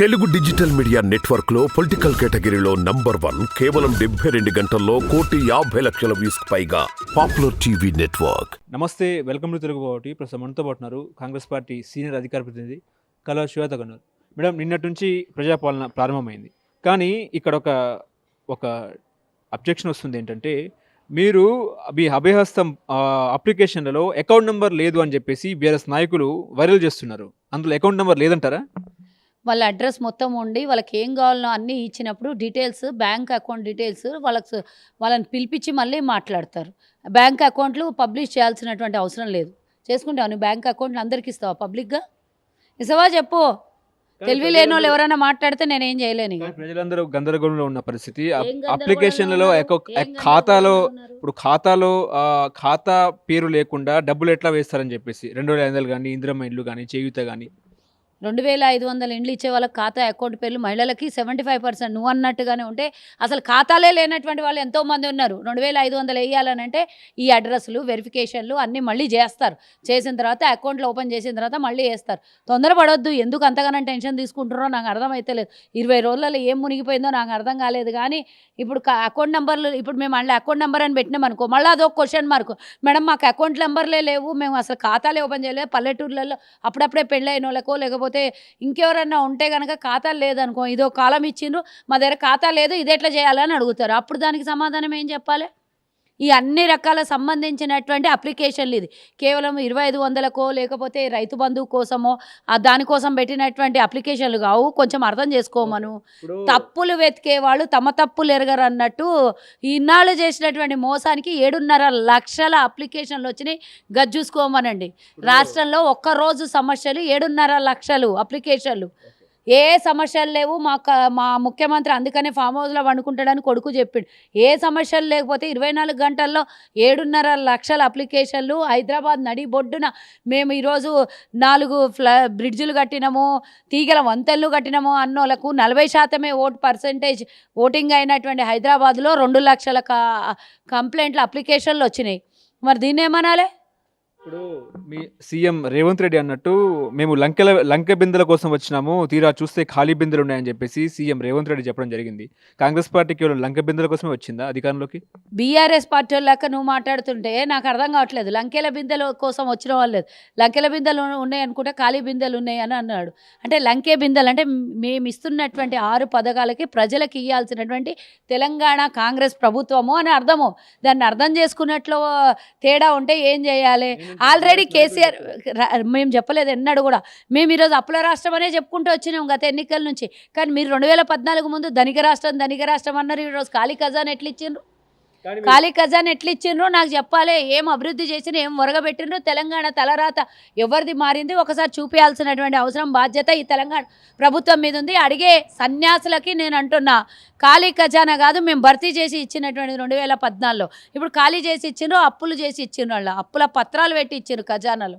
Telugu digital media నెట్వర్క్లో political కేటగిరీలో number one కేవలం డెబ్బై రెండు గంటల్లో కోటి యాభై లక్షల వ్యూస్ పైగా పాపులర్ టీవీ నెట్వర్క్. నమస్తే వెల్కమ్ టు తెలుగు బావటి. ప్రస్తుతం మనతో పాటు ఉన్నారు కాంగ్రెస్ పార్టీ సీనియర్ అధికార ప్రతినిధి కళా శ్వేత గన్నారు మేడం నిన్నటి నుంచి ప్రజాపాలన ప్రారంభమైంది. కానీ ఇక్కడ ఒక ఒక అబ్జెక్షన్ వస్తుంది ఏంటంటే మీరు మీ అభయహస్తం అప్లికేషన్లలో అకౌంట్ నెంబర్ లేదు అని చెప్పేసి బీఆర్ఎస్ నాయకులు వైరల్ చేస్తున్నారు. అందులో అకౌంట్ నెంబర్ లేదంటారా? వాళ్ళ అడ్రస్ మొత్తం ఉండి వాళ్ళకి ఏం కావాలనో అన్నీ ఇచ్చినప్పుడు డీటెయిల్స్ బ్యాంక్ అకౌంట్ డీటెయిల్స్ వాళ్ళకి వాళ్ళని పిలిపించి మళ్ళీ మాట్లాడతారు. బ్యాంక్ అకౌంట్లు పబ్లిష్ చేయాల్సినటువంటి అవసరం లేదు. చేసుకుంటావు నువ్వు బ్యాంక్ అకౌంట్లు అందరికి ఇస్తావా పబ్లిక్గా? ఇస్తావా చెప్పు. తెలివి లేని వాళ్ళు ఎవరైనా మాట్లాడితే నేనేం చేయలేను ఇక. కానీ ప్రజలందరూ గందరగోళంలో ఉన్న పరిస్థితి. ఏం అప్లికేషన్లలో ఏం ఖాతాలో? ఇప్పుడు ఖాతాలో ఖాతా పేరు లేకుండా డబ్బులు ఎట్లా వేస్తారని చెప్పేసి రెండు వేల ఐదు వందలు కానీ ఇందిరమ్మ ఇల్లు కానీ చేయూత కానీ రెండు వేల ఐదు వందల ఇండ్లు ఇచ్చే వాళ్ళకి ఖాతా అకౌంట్ పేర్లు మహిళలకి సెవెంటీ ఫైవ్ పర్సెంట్. నువ్వు అన్నట్టుగానే ఉంటే అసలు ఖాతాలే లేనటువంటి వాళ్ళు ఎంతోమంది ఉన్నారు. రెండు వేల ఐదు వందలు వేయాలని అంటే ఈ అడ్రస్లు వెరిఫికేషన్లు అన్నీ మళ్ళీ చేస్తారు. చేసిన తర్వాత అకౌంట్లు ఓపెన్ చేసిన తర్వాత మళ్ళీ వేస్తారు. తొందరపడొద్దు. ఎందుకు అంతగానో టెన్షన్ తీసుకుంటున్నారో నాకు అర్థమైతే లేదు. ఇరవై రోజులలో ఏం మునిగిపోయిందో నాకు అర్థం కాలేదు. కానీ ఇప్పుడు అకౌంట్ నెంబర్లు ఇప్పుడు మేము మళ్ళీ అకౌంట్ నెంబర్ అని పెట్టినాం అనుకో మళ్ళీ అదొక క్వశ్చన్ మార్క్. మేడం మాకు అకౌంట్ నెంబర్లే లేవు. మేము అసలు ఖాతాలే ఓపెన్ చేయలేదు. పల్లెటూర్లలో అప్పుడప్పుడే పెళ్ళైన వాళ్ళకో లేకపోతే ఇంకెవరన్నా ఉంటే కనుక ఖాతా లేదనుకో ఇదో కాలం ఇచ్చిండ్రు మా దగ్గర ఖాతా లేదు ఇది ఎట్లా చేయాలని అడుగుతారు. అప్పుడు దానికి సమాధానం ఏం చెప్పాలి? ఈ అన్ని రకాల సంబంధించినటువంటి అప్లికేషన్లు ఇది. కేవలం ఇరవై ఐదు వందలకో లేకపోతే రైతు బంధువు కోసమో దానికోసం పెట్టినటువంటి అప్లికేషన్లు కావు. కొంచెం అర్థం చేసుకోమను తప్పులు వెతికే వాళ్ళు తమ తప్పులు ఎరగరు అన్నట్టు ఇన్నాళ్ళు చేసినటువంటి మోసానికి ఏడున్నర లక్షల అప్లికేషన్లు వచ్చినాయి. గజ్జూసుకోమనండి రాష్ట్రంలో ఒక్క రోజు సమస్యలు ఏడున్నర లక్షలు అప్లికేషన్లు. ఏ సమస్యలు లేవు. మా మా ముఖ్యమంత్రి అందుకనే ఫామ్ హౌస్లో వండుకుంటాడని కొడుకు చెప్పిండు. ఏ సమస్యలు లేకపోతే ఇరవై నాలుగు గంటల్లో ఏడున్నర లక్షల అప్లికేషన్లు హైదరాబాద్ నడి బొడ్డున మేము ఈరోజు నాలుగు ఫ్ల బ్రిడ్జులు కట్టినాము తీగల వంతెనలు కట్టినాము అన్నోళ్ళకు నలభై శాతమే ఓటు పర్సంటేజ్ ఓటింగ్ అయినటువంటి హైదరాబాద్లో రెండు లక్షల కంప్లైంట్లు అప్లికేషన్లు వచ్చినాయి. మరి దీన్ని ఏమనాలి? ఇప్పుడు మీ సీఎం రేవంత్ రెడ్డి అన్నట్టు మేము లంకెల లంకె బిందెల కోసం వచ్చినాము తీరా చూస్తే ఖాళీ బిందెలు ఉన్నాయని చెప్పేసి సీఎం రేవంత్ రెడ్డి చెప్పడం జరిగింది. కాంగ్రెస్ పార్టీ కేవలం లంకె బిందెల కోసమే వచ్చిందా అధికారంలోకి? బీఆర్ఎస్ పార్టీ వాళ్ళక నువ్వు మాట్లాడుతుంటే నాకు అర్థం కావట్లేదు. లంకెల బిందెల కోసం వచ్చిన వాళ్ళు లేదు. లంకెల బిందెలు ఉన్నాయి అనుకుంటే ఖాళీ బిందెలు ఉన్నాయి అని అన్నాడు. అంటే లంకే బిందెలు అంటే మేము ఇస్తున్నటువంటి ఆరు పథకాలకి ప్రజలకు ఇవ్వాల్సినటువంటి తెలంగాణ కాంగ్రెస్ ప్రభుత్వము అని అర్థము. దాన్ని అర్థం చేసుకున్నట్లు తేడా ఉంటే ఏం చేయాలి? ఆల్రెడీ కేసీఆర్ మేము చెప్పలేదు ఎన్నడూ కూడా. మేము ఈరోజు అప్పుల రాష్ట్రం అనే చెప్పుకుంటూ వచ్చినాం గత ఎన్నికల నుంచి. కానీ మీరు రెండు వేల పద్నాలుగు ముందు ధనిక రాష్ట్రం ధనిక రాష్ట్రం అన్నారు ఈరోజు ఖాళీ ఖజానా ఎట్లా ఇచ్చిండ్రు? ఖాళీ ఖజానా ఎట్లా ఇచ్చిండ్రో నాకు చెప్పాలి. ఏం అభివృద్ధి చేసిన ఏం ఒరగబెట్టిండ్రో తెలంగాణ తలరాత ఎవరిది మారింది ఒకసారి చూపించాల్సినటువంటి అవసరం బాధ్యత ఈ తెలంగాణ ప్రభుత్వం మీద ఉంది. అడిగే సన్యాసులకి నేను అంటున్నా ఖాళీ ఖజానా కాదు మేము భర్తీ చేసి ఇచ్చినటువంటి రెండు వేల పద్నాలుగులో. ఇప్పుడు ఖాళీ చేసి ఇచ్చిండ్రు అప్పులు చేసి ఇచ్చిండ్రు వాళ్ళు అప్పుల పత్రాలు పెట్టి ఇచ్చిండ్రు ఖజానాలు.